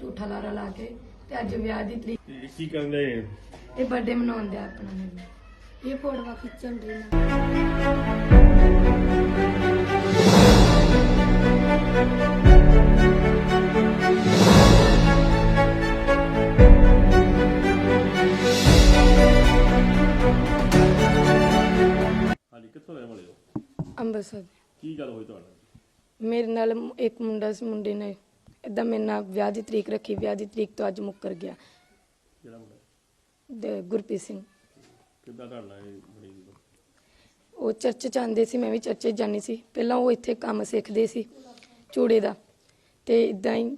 ਝੂਠਾ ਲਾਰਾ ਲਾ ਕੇ ਤੇ ਅੱਜ ਵਿਆਹ ਦੀ ਤਰੀਕ ਇਹ ਕੀ ਕਰਨ ਦੇ ਇਹ ਬਰਥਡੇ ਮਨਾਉਣ ਦਿਆ ਆਪਣਾ ਮੇਰੇ ਇਹ ਫੋਟੋਆਂ ਖਿੱਚਣ ਦੀ ਹਾਂਜੀ ਕਿੱਥੋਂ ਰਹਿਣ ਵਾਲੇ ਹੋ? ਅੰਮ੍ਰਿਤਸਰ। ਕੀ ਗੱਲ ਹੋਈ ਤੁਹਾਡੇ ਮੇਰੇ ਨਾਲ ਇੱਕ ਮੁੰਡਾ ਸੀ ਮੁੰਡੇ ਨੇ ਇਦਾਂ ਮੇਰੇ ਨਾਲ ਵਿਆਹ ਦੀ ਤਰੀਕ ਰੱਖੀ ਵਿਆਹ ਦੀ ਤਰੀਕ ਤੋਂ ਅੱਜ ਮੁੱਕਰ ਗਿਆ। ਜਿਹੜਾ ਮੁੰਡਾ? ਤੇ ਗੁਰਪ੍ਰੀਤ ਸਿੰਘ। ਕਿੱਦਾਂ ਤੁਹਾਡਾ ਇਹ ਬੜੀ ਉਹ? ਚਰਚ ਚ ਆਉਂਦੇ ਸੀ ਮੈਂ ਵੀ ਚਰਚ 'ਚ ਜਾਂਦੀ ਸੀ। ਪਹਿਲਾਂ ਉਹ ਇੱਥੇ ਕੰਮ ਸਿੱਖਦੇ ਸੀ ਚੂੜੇ ਦਾ। ਤੇ ਇਦਾਂ ਹੀ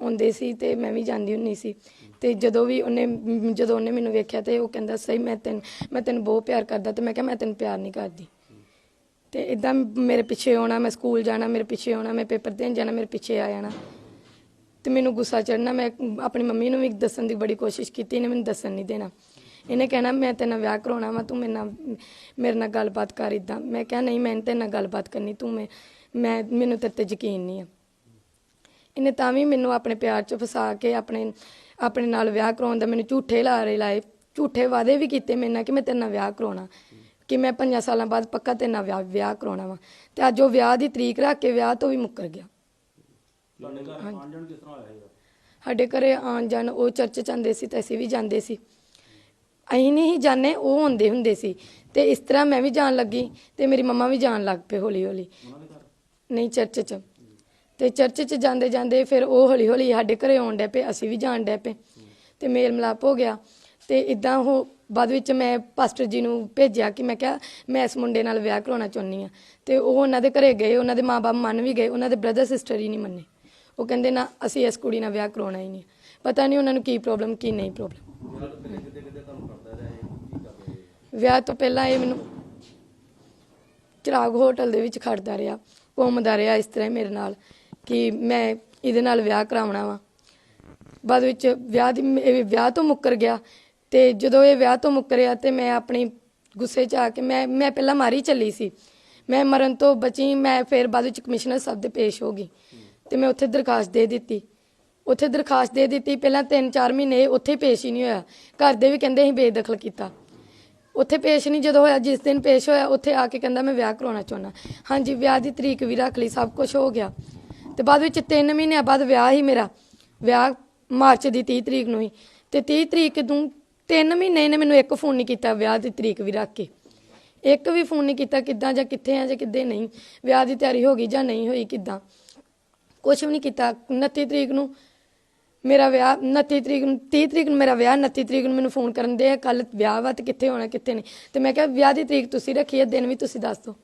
ਆਉਂਦੇ ਸੀ ਤੇ ਮੈਂ ਵੀ ਜਾਂਦੀ ਹੁੰਨੀ ਸੀ। ਤੇ ਜਦੋਂ ਵੀ ਉਹਨੇ ਜਦੋਂ ਉਹਨੇ ਮੈਨੂੰ ਵੇਖਿਆ ਤੇ ਉਹ ਕਹਿੰਦਾ ਸਹੀ ਮੈਂ ਤੈਨੂੰ ਮੈਂ ਤੈਨੂੰ ਬਹੁਤ ਪਿਆਰ ਕਰਦਾ। ਤੇ ਮੈਂ ਕਿਹਾ ਮੈਂ ਤੈਨੂੰ ਪਿਆਰ ਨਹੀਂ ਕਰਦੀ। ਤੇ ਇਦਾਂ ਮੇਰੇ ਪਿੱਛੇ ਆਉਣਾ, ਮੈਂ ਸਕੂਲ ਜਾਣਾ, ਮੇਰੇ ਪਿੱਛੇ ਆਉਣਾ, ਮੈਂ ਪੇਪਰ ਦੇਣ ਜਾਣਾ, ਮੇਰੇ ਪਿੱਛੇ ਆ ਜਾਣਾ। ਤੇ ਮੈਨੂੰ ਗੁੱਸਾ ਚੜਨਾ ਮੈਂ ਆਪਣੀ ਮੰਮੀ ਨੂੰ ਵੀ ਦੱਸਣ ਦੀ ਬੜੀ ਕੋਸ਼ਿਸ਼ ਕੀਤੀ, ਇਹਨੇ ਮੈਨੂੰ ਦੱਸਣ ਨਹੀਂ ਦੇਣਾ। ਇਹਨੇ ਕਹਿਣਾ, ਮੈਂ ਤੇਰੇ ਨਾਲ ਵਿਆਹ ਕਰਾਉਣਾ ਵਾ, ਤੂੰ ਮੇਰੇ ਨਾਲ ਮੇਰੇ ਨਾਲ ਗੱਲਬਾਤ ਕਰ ਇਦਾਂ ਮੈਂ ਕਿਹਾ, ਨਹੀਂ, ਮੈਂ ਤੇਰੇ ਨਾਲ ਗੱਲਬਾਤ ਕਰਨੀ, ਤੂੰ ਮੈਂ ਮੈਂ, ਮੈਨੂੰ ਤੇਰੇ ਤੇ ਯਕੀਨ ਨਹੀਂ ਆ। ਇਹਨੇ ਤਾਂ ਵੀ ਮੈਨੂੰ ਆਪਣੇ ਪਿਆਰ 'ਚ ਫਸਾ ਕੇ ਆਪਣੇ ਆਪਣੇ ਨਾਲ ਵਿਆਹ ਕਰਾਉਣ ਦਾ ਮੈਨੂੰ ਝੂਠੇ ਲਾਰੇ ਲਾਏ, ਝੂਠੇ ਵਾਅਦੇ ਵੀ ਕੀਤੇ ਮੇਰੇ ਨਾਲ ਕਿ ਮੈਂ ਤੇਰੇ ਨਾਲ ਵਿਆਹ ਕਰਾਉਣਾ। ਕਿ ਮੈਂ ਪੰਜਾਂ ਸਾਲਾਂ ਬਾਅਦ ਪੱਕਾ ਤੇਰੇ ਨਾਲ ਵਿਆਹ ਵਿਆਹ ਕਰਾਉਣਾ ਵਾ। ਤੇ ਅੱਜ ਉਹ ਵਿਆਹ ਦੀ ਤਰੀਕ ਰੱਖ ਕੇ ਵਿਆਹ ਤੋਂ ਵੀ ਮੁੱਕਰ ਗਿਆ। ਤੁਹਾਡੇ ਘਰ ਆਉਣ ਜਾਣ ਕਿਸ ਤਰ੍ਹਾਂ ਹੋਇਆ ਇਹ ਸਾਡੇ ਘਰੇ ਆਉਣ ਜਾਣ ਉਹ ਚਰਚ ਜਾਂਦੇ ਸੀ ਤੇ ਅਸੀਂ ਵੀ ਜਾਂਦੇ ਸੀ। ਅਸੀਂ ਨਹੀਂ ਜਾਂਦੇ ਉਹ ਹੁੰਦੇ ਹੁੰਦੇ ਸੀ। ਤੇ ਇਸ ਤਰ੍ਹਾਂ ਮੈਂ ਵੀ ਜਾਣ ਲੱਗੀ ਤੇ ਮੇਰੀ ਮੰਮਾ ਵੀ ਜਾਣ ਲੱਗ ਪਏ ਹੌਲੀ ਹੌਲੀ ਨਹੀਂ ਚਰਚ 'ਚ। ਤੇ ਚਰਚ 'ਚ ਜਾਂਦੇ ਜਾਂਦੇ ਫਿਰ ਉਹ ਹੌਲੀ ਹੌਲੀ ਸਾਡੇ ਘਰੇ ਆਉਣ ਡੈ ਪਏ ਅਸੀਂ ਵੀ ਜਾਣ ਡੈ ਪਏ। ਤੇ ਮੇਲ ਮਿਲਾਪ ਹੋ ਗਿਆ। ਤੇ ਇਦਾਂ ਉਹ ਬਾਅਦ ਵਿੱਚ ਮੈਂ ਪਾਸਟਰ ਜੀ ਨੂੰ ਭੇਜਿਆ ਕਿ ਮੈਂ ਕਿਹਾ, ਮੈਂ ਇਸ ਮੁੰਡੇ ਨਾਲ ਵਿਆਹ ਕਰਾਉਣਾ ਚਾਹੁੰਦੀ ਆ ਤੇ ਉਹ ਉਹਨਾਂ ਦੇ ਘਰੇ ਗਏ, ਉਹਨਾਂ ਦੇ ਮਾਪੇ ਮੰਨ ਵੀ ਗਏ, ਉਹਨਾਂ ਦੇ ਬ੍ਰਦਰ ਸਿਸਟਰ ਹੀ ਨਹੀਂ ਮੰਨੇ। ਉਹ ਕਹਿੰਦੇ, ਨਾ, ਅਸੀਂ ਇਸ ਕੁੜੀ ਨਾਲ ਵਿਆਹ ਕਰਾਉਣਾ ਹੀ ਨਹੀਂ। ਪਤਾ ਨਹੀਂ ਉਹਨਾਂ ਨੂੰ ਕੀ ਪ੍ਰੋਬਲਮ ਕੀ ਨਹੀਂ ਪ੍ਰੋਬਲਮ ਵਿਆਹ ਤੋਂ ਪਹਿਲਾਂ ਇਹ ਮੈਨੂੰ ਚਿਰਾਗ ਹੋਟਲ ਦੇ ਵਿੱਚ ਖੜਦਾ ਰਿਹਾ, ਘੁੰਮਦਾ ਰਿਹਾ ਇਸ ਤਰ੍ਹਾਂ ਮੇਰੇ ਨਾਲ ਕਿ ਮੈਂ ਇਹਦੇ ਨਾਲ ਵਿਆਹ ਕਰਾਉਣਾ ਵਾ। ਬਾਅਦ ਵਿੱਚ ਵਿਆਹ ਦੀ ਵਿਆਹ ਤੋਂ ਮੁੱਕਰ ਗਿਆ। ਤੇ ਜਦੋਂ ਇਹ ਵਿਆਹ ਤੋਂ ਮੁੱਕਰਿਆ ਤੇ ਮੈਂ ਆਪਣੀ ਗੁੱਸੇ 'ਚ ਆ ਕੇ ਮੈਂ ਮੈਂ ਪਹਿਲਾਂ ਮਾਰੀ ਚੱਲੀ ਸੀ। ਮੈਂ ਮਰਨ ਤੋਂ ਬਚੀ, ਮੈਂ ਫਿਰ ਬਾਅਦ ਵਿੱਚ ਕਮਿਸ਼ਨਰ ਸਾਹਿਬ ਦੇ ਪੇਸ਼ ਹੋ ਗਈ ਤੇ ਮੈਂ ਉੱਥੇ ਦਰਖਾਸਤ ਦੇ ਦਿੱਤੀ। ਉੱਥੇ ਦਰਖਾਸਤ ਦੇ ਦਿੱਤੀ, ਪਹਿਲਾਂ 3-4 ਮਹੀਨੇ ਉੱਥੇ ਪੇਸ਼ ਹੀ ਨਹੀਂ ਹੋਇਆ। ਘਰ ਦੇ ਵੀ ਕਹਿੰਦੇ ਅਸੀਂ ਬੇਦਖਲ ਕੀਤਾ। ਉੱਥੇ ਪੇਸ਼ ਨਹੀਂ ਜਦੋਂ ਹੋਇਆ, ਜਿਸ ਦਿਨ ਪੇਸ਼ ਹੋਇਆ, ਉੱਥੇ ਆ ਕੇ ਕਹਿੰਦਾ ਮੈਂ ਵਿਆਹ ਕਰਾਉਣਾ ਚਾਹੁੰਦਾ। ਹਾਂਜੀ, ਵਿਆਹ ਦੀ ਤਰੀਕ ਵੀ ਰੱਖ ਲਈ, ਸਭ ਕੁਝ ਹੋ ਗਿਆ। ਤੇ ਬਾਅਦ ਵਿੱਚ 3 ਮਹੀਨਿਆਂ ਬਾਅਦ ਵਿਆਹ ਹੀ ਮੇਰਾ। ਵਿਆਹ ਮਾਰਚ ਦੀ 30 ਤਰੀਕ ਨੂੰ ਹੀ। ਤੇ 30 ਤਰੀਕ ਨੂੰ ਤਿੰਨ ਮਹੀਨੇ ਇਹਨੇ ਮੈਨੂੰ ਇੱਕ ਫੋਨ ਨਹੀਂ ਕੀਤਾ ਵਿਆਹ ਦੀ ਤਰੀਕ ਵੀ ਰੱਖ ਕੇ। ਇੱਕ ਵੀ ਫੋਨ ਨਹੀਂ ਕੀਤਾ ਕਿੱਦਾਂ ਜਾਂ ਕਿੱਥੇ ਆ ਜਾਂ ਕਿੱਦੇ ਨਹੀਂ। ਵਿਆਹ ਦੀ ਤਿਆਰੀ ਹੋ ਗਈ ਜਾਂ ਨਹੀਂ ਹੋਈ ਕਿੱਦਾਂ। ਕੁਝ ਵੀ ਨਹੀਂ ਕੀਤਾ। 29 ਤਰੀਕ ਨੂੰ ਮੇਰਾ ਵਿਆਹ 29 ਤਰੀਕ ਨੂੰ 30 ਤਰੀਕ ਨੂੰ ਮੇਰਾ ਵਿਆਹ 29 ਤਰੀਕ ਨੂੰ ਮੈਨੂੰ ਫੋਨ ਕਰਨ ਦੇ ਆ ਕੱਲ ਵਿਆਹ ਵਾ ਤੇ ਕਿੱਥੇ ਹੋਣਾ, ਕਿੱਥੇ ਨਹੀਂ। ਤੇ ਮੈਂ ਕਿਹਾ ਵਿਆਹ ਦੀ ਤਰੀਕ ਤੁਸੀਂ ਰੱਖੀ ਹੈ ਦਿਨ ਵੀ ਤੁਸੀਂ ਦੱਸ ਦਿਓ।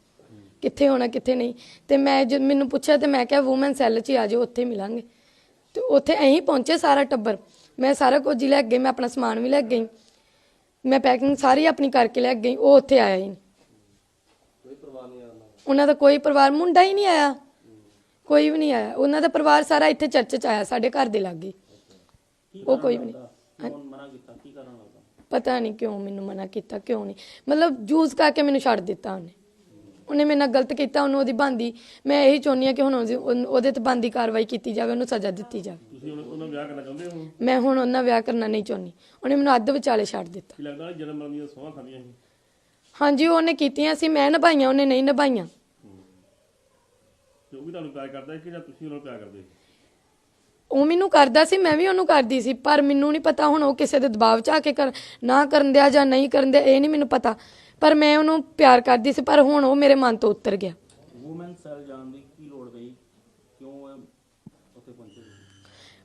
ਕਿੱਥੇ ਹੋਣਾ, ਕਿੱਥੇ ਨਹੀਂ। ਤੇ ਮੈਂ ਜਦ ਮੈਨੂੰ ਪੁੱਛਿਆ ਤੇ ਮੈਂ ਕਿਹਾ ਵੂਮਨ ਸੈੱਲ 'ਚ ਹੀ ਆ ਜਾਓ, ਉੱਥੇ ਮਿਲਾਂਗੇ। ਤੇ ਉੱਥੇ ਅਸੀਂ ਪਹੁੰਚੇ ਸਾਰਾ ਟੱਬਰ। ਮੈਂ ਸਾਰਾ ਕੁਝ ਹੀ ਲੈ ਕੇ ਗਈ ਮੈਂ ਆਪਣਾ ਸਮਾਨ ਵੀ ਲੈ ਕੇ ਗਈ। ਮੈਂ ਪੈਕਿੰਗ ਸਾਰੀ ਆਪਣੀ ਕਰਕੇ ਲੈ ਕੇ ਗਈ ਉਹ ਉੱਥੇ ਆਇਆ ਹੀ ਨਹੀਂ। ਕੋਈ ਪਰਵਾਹ ਨਹੀਂ ਆਉਂਦਾ ਉਹਨਾਂ ਦਾ? ਕੋਈ ਪਰਿਵਾਰ ਮੁੰਡਾ ਹੀ ਨਹੀਂ ਆਇਆ। ਕੋਈ ਵੀ ਨਹੀਂ ਆਇਆ। ਉਹਨਾਂ ਦਾ ਪਰਿਵਾਰ ਸਾਰਾ ਇੱਥੇ ਚਰਚ 'ਚ ਆਇਆ ਸਾਡੇ ਘਰ ਦੇ ਲਾਗੇ। ਉਹ ਕੋਈ ਵੀ ਨਹੀਂ। ਕੌਣ ਮਨਾ ਕੀਤਾ? ਕੀ ਕਰਨ ਲੱਗਾ ਪਤਾ ਨਹੀਂ ਕਿਉਂ ਮੈਨੂੰ ਮਨਾ ਕੀਤਾ ਕਿਉਂ ਨਹੀਂ। ਮਤਲਬ ਜੂਸ ਕਰਕੇ ਮੈਨੂੰ ਛੱਡ ਦਿੱਤਾ ਉਹਨੇ। ਉਹਨੇ ਮੇਰੇ ਨਾਲ ਗਲਤ ਕੀਤਾ ਉਹਨੂੰ ਉਹਦੀ ਬੰਦੀ ਮੈਂ ਇਹੀ ਚਾਹੁੰਦੀ ਆ ਕਿ ਹੁਣ ਉਹਦੀ- ਉਹਨ- ਉਹਦੇ ਤੇ ਬੰਦੀ ਕਾਰਵਾਈ ਕੀਤੀ ਜਾਵੇ ਉਹਨੂੰ ਸਜ਼ਾ ਦਿੱਤੀ ਜਾਵੇ। ਤੁਸੀਂ ਉਹਨਾਂ ਉਹਨਾਂ ਵਿਆਹ ਕਰਨਾ ਚਾਹੁੰਦੇ ਹੋ? ਮੈਂ ਹੁਣ ਉਹਨਾਂ ਵਿਆਹ ਕਰਨਾ ਨਹੀਂ ਚਾਹੁੰਦੀ। ਉਹਨੇ ਮੈਨੂੰ ਅੱਧ ਵਿਚਾਲੇ ਛੱਡ ਦਿੱਤਾ। ਕੀ ਲੱਗਦਾ ਜਨਮ ਮਰਨ ਦੀਆਂ ਸੋਹਾਂ ਖਾਂਦੀਆਂ ਸੀ? ਹਾਂਜੀ ਉਹਨੇ ਕੀਤੀਆਂ ਸੀ ਮੈਂ ਨਿਭਾਈਆਂ ਉਹਨੇ ਨਹੀਂ ਨਿਭਾਈਆਂ। ਤੇ ਉਹ ਵੀ ਤੁਹਾਨੂੰ ਪਿਆਰ ਕਰਦਾ ਕਿ ਜਾਂ ਤੁਸੀਂ ਉਹਨਾਂ ਨੂੰ ਪਿਆਰ ਕਰਦੇ ਉਹ ਮੈਨੂੰ ਕਰਦਾ ਸੀ ਮੈਂ ਵੀ ਉਹਨੂੰ ਕਰਦੀ ਸੀ ਪਰ ਮੈਨੂੰ ਨਹੀਂ ਪਤਾ ਹੁਣ ਉਹ ਕਿਸੇ ਦੇ ਦਬਾਅ 'ਚ ਆ ਕੇ ਕਰ ਨਾ ਕਰਨ ਦਿਆ ਜਾਂ ਨਹੀਂ ਕਰਨ ਦਿਆ ਇਹ ਨਹੀਂ ਮੈਨੂੰ ਪਤਾ। ਪਰ ਮੈਂ ਉਹਨੂੰ ਪਿਆਰ ਕਰਦੀ ਸੀ ਪਰ ਹੁਣ ਉਹ ਮੇਰੇ ਮਨ ਤੋਂ ਉਤਰ ਗਿਆ। ਵੂਮਨ ਸੈਲ ਜਾਣ ਦੀ ਕੀ ਲੋੜ ਪਈ? ਕਿਉਂ ਉੱਥੇ ਪਹੁੰਚੇ?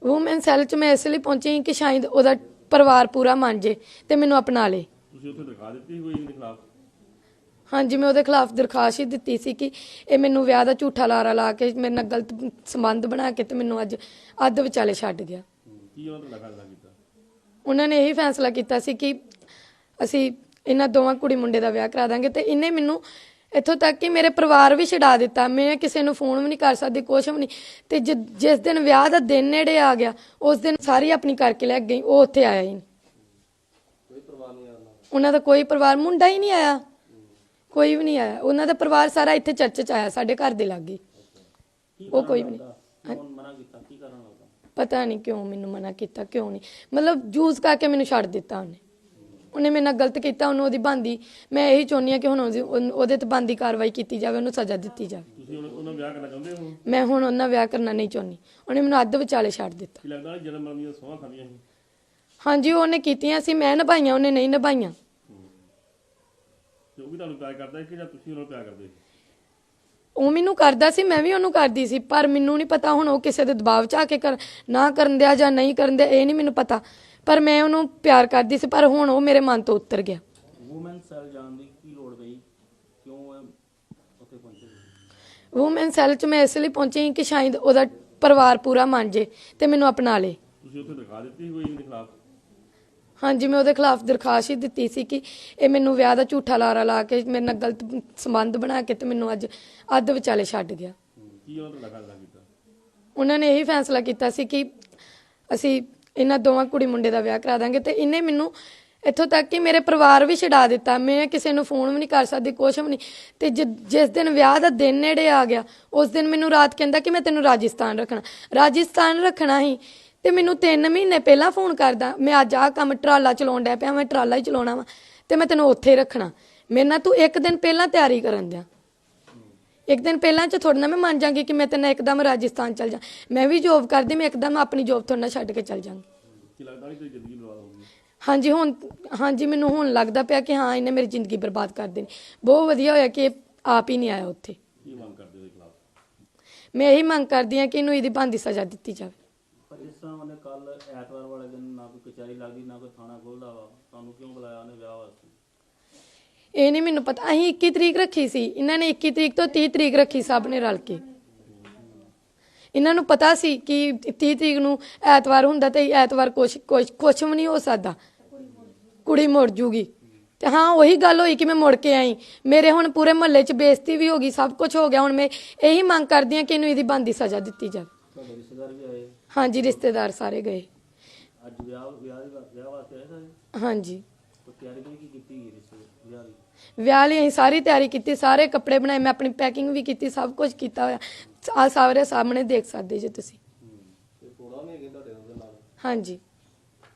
ਵੂਮਨ ਸੈੱਲ 'ਚ ਮੈਂ ਇਸ ਲਈ ਪਹੁੰਚੀ ਕਿ ਸ਼ਾਇਦ ਉਹਦਾ ਪਰਿਵਾਰ ਪੂਰਾ ਮੰਨ ਜੇ ਤੇ ਮੈਨੂੰ ਅਪਣਾ ਲੇ। ਤੁਸੀਂ ਉੱਥੇ ਦਿਖਾ ਦਿੱਤੀ ਕੋਈ ਇਹਦੇ ਖਿਲਾਫ? ਹਾਂਜੀ ਮੈਂ ਉਹਦੇ ਖਿਲਾਫ ਦਰਖਾਸਤ ਹੀ ਦਿੱਤੀ ਸੀ ਕਿ ਇਹ ਮੈਨੂੰ ਵਿਆਹ ਦਾ ਝੂਠਾ ਲਾਰਾ ਲਾ ਕੇ ਮੇਰੇ ਨਾਲ ਗਲਤ ਸੰਬੰਧ ਬਣਾ ਕੇ ਤੇ ਮੈਨੂੰ ਅੱਜ ਅੱਧ ਵਿਚਾਲੇ ਛੱਡ ਗਿਆ। ਕੀ ਉਹਨਾਂ ਫੈਸਲਾ ਕੀਤਾ? ਉਹਨਾਂ ਨੇ ਇਹੀ ਫੈਸਲਾ ਕੀਤਾ ਸੀ ਕਿ ਅਸੀਂ ਇਹਨਾਂ ਦੋਵਾਂ ਕੁੜੀ ਮੁੰਡੇ ਦਾ ਵਿਆਹ ਕਰਾ ਦਾਂਗੇ ਤੇ ਇਹਨੇ ਮੈਨੂੰ ਇੱਥੋਂ ਤੱਕ ਕਿ ਮੇਰੇ ਪਰਿਵਾਰ ਵੀ ਛਡਾ ਦਿੱਤਾ। ਮੈਂ ਕਿਸੇ ਨੂੰ ਫੋਨ ਵੀ ਨਹੀਂ ਕਰ ਸਕਦੀ ਕੁਛ ਵੀ ਨਹੀਂ। ਤੇ ਜਿ- ਜਿਸ ਦਿਨ ਵਿਆਹ ਦਾ ਦਿਨ ਨੇੜੇ ਆ ਗਿਆ ਉਸ ਦਿਨ ਸਾਰੀ ਆਪਣੀ ਕਰਕੇ ਲੈ ਗਈ ਉਹ ਉੱਥੇ ਆਇਆ ਹੀ ਨਹੀਂ। ਉਹਨਾਂ ਦਾ ਕੋਈ ਪਰਿਵਾਰ ਮੁੰਡਾ ਹੀ ਨਹੀਂ ਆਇਆ। ਕੋਈ ਵੀ ਨਹੀਂ ਆਇਆ। ਉਹਨਾਂ ਦਾ ਪਰਿਵਾਰ ਸਾਰਾ ਇੱਥੇ ਚਰਚ ਚ ਆਇਆ ਸਾਡੇ ਘਰ ਦੇ ਲਾਗੇ। ਉਹ ਕੋਈ ਵੀ ਨਹੀਂ। ਕੌਣ ਮਨਾ ਕੀਤਾ? ਕੀ ਕਰਨ ਲੱਗਾ ਪਤਾ ਨਹੀਂ ਕਿਉਂ ਮੈਨੂੰ ਮਨਾ ਕੀਤਾ ਕਿਉਂ ਨਹੀਂ। ਮਤਲਬ ਜੂਸ ਕਰਕੇ ਮੈਨੂੰ ਛੱਡ ਦਿੱਤਾ ਉਹਨੇ। ਉਹਨੇ ਮੇਰੇ ਨਾਲ ਗਲਤ ਕੀਤਾ ਉਹਨੂੰ ਉਹਦੀ ਬੰਦੀ ਮੈਂ ਇਹੀ ਚਾਹੁੰਦੀ ਹਾਂ ਕਿ ਹੁਣ ਉਹਦੀ- ਉਹਨ- ਉਹਦੇ ਤੇ ਬੰਦੀ ਕਾਰਵਾਈ ਕੀਤੀ ਜਾਵੇ ਉਹਨੂੰ ਸਜ਼ਾ ਦਿੱਤੀ ਜਾਵੇ। ਤੁਸੀਂ ਹੁਣ ਉਹਨਾਂ ਵਿਆਹ ਕਰਨਾ ਚਾਹੁੰਦੇ ਹੋ? ਮੈਂ ਹੁਣ ਉਹਨਾਂ ਵਿਆਹ ਕਰਨਾ ਨਹੀਂ ਚਾਹੁੰਦੀ। ਉਹਨੇ ਮੈਨੂੰ ਅੱਧ ਵਿਚਾਲੇ ਛੱਡ ਦਿੱਤਾ। ਕੀ ਲੱਗਦਾ ਜਨਮ ਮਰਨ ਦੀਆਂ ਸੋਹਾਂ ਖਾਂਦੀਆਂ ਸੀ? ਹਾਂਜੀ ਉਹਨੇ ਕੀਤੀਆਂ ਸੀ ਮੈਂ ਨਿਭਾਈਆਂ ਉਹਨੇ ਨਹੀਂ ਨਿਭਾਈਆਂ। ਤੇ ਉਹ ਵੀ ਤੁਹਾਨੂੰ ਪਿਆਰ ਕਰਦਾ ਹੈ ਕਿ ਜਾਂ ਤੁਸੀਂ ਉਹਨੂੰ ਪਿਆਰ ਕਰਦੇ ਸੀ? ਉਹ ਮੈਨੂੰ ਕਰਦਾ ਸੀ ਮੈਂ ਵੀ ਉਹਨੂੰ ਕਰਦੀ ਸੀ ਪਰ ਮੈਨੂੰ ਨਹੀਂ ਪਤਾ ਹੁਣ ਉਹ ਕਿਸੇ ਦੇ ਦਬਾਅ 'ਚ ਆ ਕੇ ਕਰ ਨਾ ਕਰਨ ਦਿਆ ਜਾਂ ਨਹੀਂ ਕਰਨ ਦਿਆ ਇਹ ਨਹੀਂ ਮੈਨੂੰ ਪਤਾ। ਪਰ ਮੈਂ ਉਹਨੂੰ ਪਿਆਰ ਕਰਦੀ ਸੀ ਪਰ ਹੁਣ ਉਹ ਮੇਰੇ ਮਨ ਤੋਂ ਉਤਰ ਗਿਆ। ਵੂਮਨ ਸੈਲ ਜਾਣ ਦੀ ਕੀ ਲੋੜ ਪਈ? ਕਿਉਂ ਇਹ ਉੱਥੇ ਪਹੁੰਚੇ? ਵੂਮਨ ਸੈੱਲ 'ਚ ਮੈਂ ਇਸ ਲਈ ਪਹੁੰਚੀ ਸੀ ਕਿ ਸ਼ਾਇਦ ਉਹਦਾ ਪਰਿਵਾਰ ਪੂਰਾ ਮੰਨ ਜੇ ਤੇ ਮੈਨੂੰ ਅਪਣਾ ਲੇ। ਤੁਸੀਂ ਉੱਥੇ ਦਿਖਾ ਦਿੱਤੀ ਕੋਈ ਇਹਦੇ ਖਿਲਾਫ? ਹਾਂਜੀ ਮੈਂ ਉਹਦੇ ਖਿਲਾਫ ਦਰਖਾਸਤ ਹੀ ਦਿੱਤੀ ਸੀ ਕਿ ਇਹ ਮੈਨੂੰ ਵਿਆਹ ਦਾ ਝੂਠਾ ਲਾਰਾ ਲਾ ਕੇ ਮੇਰੇ ਨਾਲ ਗਲਤ ਸੰਬੰਧ ਬਣਾ ਕੇ ਤੇ ਮੈਨੂੰ ਅੱਜ ਅੱਧ ਵਿਚਾਲੇ ਛੱਡ ਗਿਆ। ਕੀ ਉਹਨਾਂ ਤੋਂ ਫੈਸਲਾ ਕੀਤਾ? ਉਹਨਾਂ ਨੇ ਇਹੀ ਫੈਸਲਾ ਕੀਤਾ ਸੀ ਕਿ ਅਸੀਂ ਇਹਨਾਂ ਦੋਵਾਂ ਕੁੜੀ ਮੁੰਡੇ ਦਾ ਵਿਆਹ ਕਰਾ ਦਾਂਗੇ ਤੇ ਇਹਨੇ ਮੈਨੂੰ ਇੱਥੋਂ ਤੱਕ ਕਿ ਮੇਰੇ ਪਰਿਵਾਰ ਵੀ ਛਡਾ ਦਿੱਤਾ। ਮੈਂ ਕਿਸੇ ਨੂੰ ਫੋਨ ਵੀ ਨਹੀਂ ਕਰ ਸਕਦੀ ਕੁਛ ਵੀ ਨਹੀਂ। ਤੇ ਜਿ- ਜਿਸ ਦਿਨ ਵਿਆਹ ਦਾ ਦਿਨ ਨੇੜੇ ਆ ਗਿਆ ਉਸ ਦਿਨ ਮੈਨੂੰ ਰਾਤ ਕਹਿੰਦਾ ਕਿ ਮੈਂ ਤੈਨੂੰ ਰਾਜਸਥਾਨ ਰੱਖਣਾ। ਰਾਜਸਥਾਨ ਰੱਖਣਾ ਹੀ ਤੇ ਮੈਨੂੰ 3 ਮਹੀਨੇ ਪਹਿਲਾਂ ਫੋਨ ਕਰਦਾ ਮੈਂ ਅੱਜ ਆਹ ਕੰਮ ਟਰਾਲਾ ਚਲਾਉਣ ਡਿਆ ਪਿਆ ਮੈਂ ਟਰਾਲਾ ਹੀ ਚਲਾਉਣਾ ਵਾ ਤੇ ਮੈਂ ਤੈਨੂੰ ਉੱਥੇ ਰੱਖਣਾ। ਮੇਰੇ ਨਾਲ ਤੂੰ ਇੱਕ ਦਿਨ ਪਹਿਲਾਂ ਤਿਆਰੀ ਕਰਨ ਦਿਆ। ਇੱਕ ਦਿਨ ਪਹਿਲਾਂ ਚ ਥੋੜਾ ਨਾ ਮੈਂ ਮੰਨ ਜਾਂਗੀ ਕਿ ਮੈਂ ਤੈਨੂੰ ਇੱਕਦਮ ਰਾਜਸਥਾਨ ਚਲ ਜਾ। ਮੈਂ ਵੀ ਜੋਬ ਕਰਦੀ ਮੈਂ ਇੱਕਦਮ ਆਪਣੀ ਜੋਬ ਥੋੜਾ ਨਾ ਛੱਡ ਕੇ ਚਲ ਜਾਂਗੀ। ਕੀ ਲੱਗਦਾ ਨਹੀਂ ਤੇਰੀ ਜ਼ਿੰਦਗੀ ਬਰਬਾਦ ਹੋ ਗਈ? ਹਾਂਜੀ ਹੁਣ ਹਾਂਜੀ ਮੈਨੂੰ ਹੁਣ ਲੱਗਦਾ ਪਿਆ ਕਿ ਹਾਂ ਇਹਨੇ ਮੇਰੀ ਜ਼ਿੰਦਗੀ ਬਰਬਾਦ ਕਰ ਦੇਣੀ। ਬਹੁਤ ਵਧੀਆ ਹੋਇਆ ਕਿ ਇਹ ਆਪ ਹੀ ਨਹੀਂ ਆਇਆ ਉੱਥੇ। ਕੀ ਮੰਗ ਕਰਦੇ ਉਹਦੇ ਖਿਲਾਫ? ਮੈਂ ਇਹੀ ਮੰਗ ਕਰਦੀ ਹਾਂ ਕਿ ਇਹਨੂੰ ਇਹਦੀ ਬੰਦੀ ਸਜ਼ਾ ਦਿੱਤੀ ਜਾਵੇ। ਪਰ ਜਿਸ ਤਰ੍ਹਾਂ ਉਹਨੇ ਕੱਲ ਐਤਵਾਰ ਵਾਲੇ ਦਿਨ ਨਾ ਕੋਈ ਕਚਹਿਰੀ ਲੱਗਦੀ ਨਾ ਕੋਈ ਥਾਣਾ ਖੋਲਦਾ ਵਾ। ਤੁਹਾਨੂੰ ਕਿਉਂ ਬੁਲਾਇਆ ਉਹਨੇ ਵਿਆਹ ਵਾਸਤੇ? ਇਹ ਨਹੀਂ ਮੈਨੂੰ ਪਤਾ। ਅਸੀਂ 21 ਤਰੀਕ ਰੱਖੀ ਸੀ। ਇਹਨਾਂ ਨੇ 21 ਤਰੀਕ ਤੋਂ 30 ਤਰੀਕ ਰੱਖੀ ਸਭ ਨੇ ਰਲ ਕੇ। ਇਹਨਾਂ ਨੂੰ ਪਤਾ ਸੀ ਕਿ 30 ਤਰੀਕ ਨੂੰ ਐਤਵਾਰ ਹੁੰਦਾ ਤੇ ਐਤਵਾਰ ਕੁਛ ਕੁਛ ਕੁਛ ਵੀ ਨਹੀਂ ਹੋ ਸਕਦਾ। ਕੁੜੀ ਮੁੜ ਜੂਗੀ। ਤੇ ਹਾਂ, ਉਹੀ ਗੱਲ ਹੋਈ ਕਿ ਮੈਂ ਮੁੜ ਕੇ ਆਈ। ਮੇਰੇ ਹੁਣ ਪੂਰੇ ਮਹੱਲੇ 'ਚ ਬੇਇੱਜ਼ਤੀ ਵੀ ਹੋ ਗਈ। ਸਭ ਕੁਝ ਹੋ ਗਿਆ। ਹੁਣ ਮੈਂ ਇਹੀ ਮੰਗ ਕਰਦੀ ਹਾਂ ਕਿ ਇਹਨੂੰ ਇਹਦੀ ਬੰਦੀ ਸਜ਼ਾ ਦਿੱਤੀ ਜਾਵੇ। ਤੁਹਾਡੇ ਰਿਸ਼ਤੇਦਾਰ ਵੀ ਆਏ? ਹਾਂਜੀ ਰਿਸ਼ਤੇਦਾਰ ਸਾਰੇ ਗਏ। ਅੱਜ ਵਿਆਹ ਵਿਆਹ ਦੀ ਵਾ- ਵਿਆਹ ਵਾਸਤੇ ਆਏ ਸਾਰੇ? ਹਾਂਜੀ। ਕੋਈ ਤਿਆਰੀ ਕੋਈ ਕੀ ਕੀਤੀ ਗਈ ਰਿਸ਼ਤੇ ਵਿਆਹ ਦੀ? ਵਿਆਹ ਲਈ ਅਸੀਂ ਸਾਰੀ ਤਿਆਰੀ ਕੀਤੀ ਸਾਰੇ ਕੱਪੜੇ ਬਣਾਏ ਮੈਂ ਆਪਣੀ ਪੈਕਿੰਗ ਵੀ ਕੀਤੀ ਸਭ ਕੁਝ ਕੀਤਾ ਹੋਇਆ। ਆ ਸਾਰੇ ਸਾਹਮਣੇ ਦੇਖ ਸਕਦੇ ਜੇ ਤੁਸੀਂ। ਹਾਂਜੀ।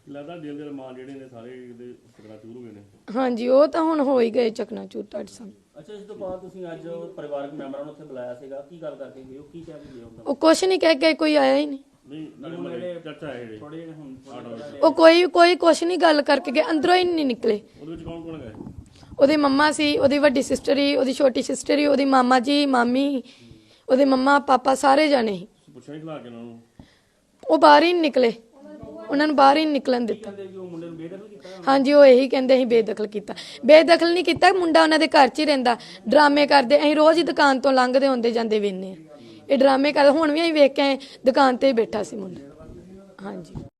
ਲੱਗਦਾ ਦਿਲ ਦੇ ਅਰਮਾਨ ਜਿਹੜੇ ਨੇ ਸਾਰੇ ਇਹਦੇ ਸਕਰਾ ਚੂਰ ਹੋ ਗਏ ਨੇ। ਹਾਂਜੀ ਉਹ ਤਾਂ ਹੁਣ ਹੋ ਹੀ ਗਏ ਚਕਨਾ ਚੂਰ ਤੁਹਾਡੇ ਸਾਹਮਣੇ। ਅੱਛਾ ਇਸ ਤੋਂ ਬਾਅਦ ਤੁਸੀਂ ਅੱਜ ਪਰਿਵਾਰਕ ਮੈਂਬਰਾਂ ਨੂੰ ਉੱਥੇ ਬੁਲਾਇਆ ਸੀਗਾ ਕੀ ਗੱਲ ਕਰਕੇ ਗਏ ਹੋ? ਕੀ ਕਹਿ ਕੇ ਗਏ ਹੋ? ਉਹ ਕੁਛ ਨਹੀਂ ਕਹਿ ਕੇ ਕੋਈ ਆਇਆ ਹੀ ਨਹੀਂ। ਨਹੀਂ ਨਾਲੇ ਮਹੱਲੇ ਚਾਚਾ ਹੈ ਜਿਹੜੇ ਥੋੜੇ ਜਿਹੇ ਹੁਣ ਥੋੜ੍ਹੇ ਉਹ ਕੋਈ ਕੋਈ ਕੁਛ ਨਹੀਂ ਗੱਲ ਕਰਕੇ ਗਏ ਅੰਦਰੋਂ ਹੀ ਨਹੀਂ ਨਿਕਲੇ। ਉਹਦੇ ਵਿੱਚ ਕੌਣ ਕੌਣ ਗਏ? ਉਹਦੀ ਮੰਮਾ ਸੀ ਉਹਦੀ ਵੱਡੀ ਸਿਸਟਰ ਹੀ ਉਹਦੀ ਛੋਟੀ ਸਿਸਟਰ ਹੀ ਉਹਦੀ ਮਾਮਾ ਜੀ ਮਾਮੀ ਉਹਦੇ ਮੰਮਾ ਪਾਪਾ ਸਾਰੇ ਜਾਣੇ ਸੀ। ਪੁੱਛਿਆ ਨਹੀਂ ਖਲਾ ਕੇ ਉਹਨਾਂ ਨੂੰ। ਉਹ ਬਾਹਰ ਹੀ ਨਹੀਂ ਨਿਕਲੇ। ਉਹਨਾਂ ਨੂੰ ਬਾਹਰ ਹੀ ਨਹੀਂ ਨਿਕਲਣ ਦਿੱਤਾ। ਹਾਂਜੀ ਉਹ ਇਹੀ ਕਹਿੰਦੇ ਅਸੀਂ ਬੇਦਖਲ ਕੀਤਾ। ਬੇਦਖਲ ਨਹੀਂ ਕੀਤਾ ਮੁੰਡਾ ਉਹਨਾਂ ਦੇ ਘਰ 'ਚ ਹੀ ਰਹਿੰਦਾ। ਡਰਾਮੇ ਕਰਦੇ ਅਸੀਂ ਰੋਜ਼ ਹੀ ਦੁਕਾਨ ਤੋਂ ਲੰਘਦੇ ਹੁੰਦੇ ਜਾਂਦੇ ਵੇਨੇ ਇਹ ਡਰਾਮੇ ਕਰਦੇ ਹੁਣ ਵੀ ਅਸੀਂ ਵੇਖ ਕੇ ਆਏ, ਦੁਕਾਨ ਤੇ ਹੀ ਬੈਠਾ ਸੀ ਮੁੰਡਾ। ਹਾਂਜੀ।